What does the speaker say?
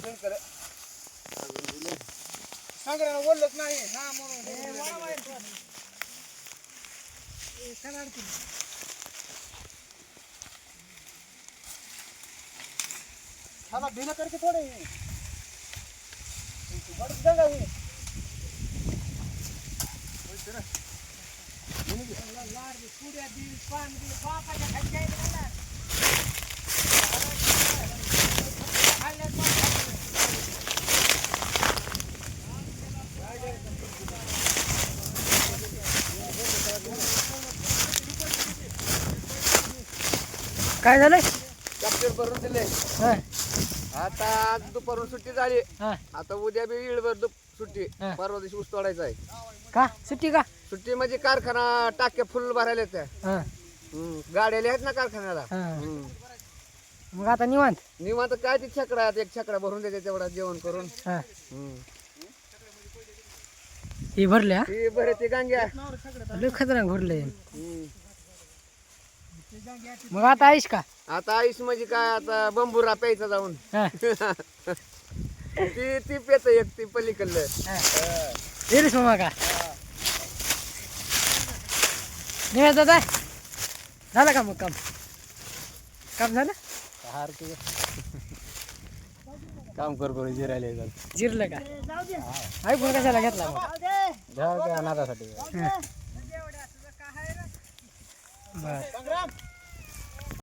शंकर. शंकरानं बोललंच नाही. हा म्हणून हाला भिलं करके थोडे बरं जगा हे काय झालंय कॅप्चर भरून दिले. हा, आता आज दुपारून सुट्टी झाली. हा. आता उद्या बी इळभर दुप सुट्टी. हा. परवा दिवशी ऊस तोडायचा आहे. का? सुट्टी का? सुट्टी म्हणजे कारखाना टाक्या फुल भरायला त्या हा, गाड्याला आहेत ना कारखान्याला. हा. हम्म. मग आता निवांत? निवांत काय ती छकडा एक छकडा भरून देते तेवढा जेवण करून. हा. हम्म. हे भरल्या? ती बरे ती गांग्या. लय खतरनाक भरले हम्म. मग आता आईश का? आता आईस म्हणजे काय आता बंबुरा प्यायचा जाऊन. हा, ती ती पेत एक ती पलीकडलं. हा. येरीस का? निवांत दादा झालं का मग काम? काम झालं? काम कर करून जिरायला जिरलं का? आयफोन कशाला घेतला मग? अनाथासाठी. बर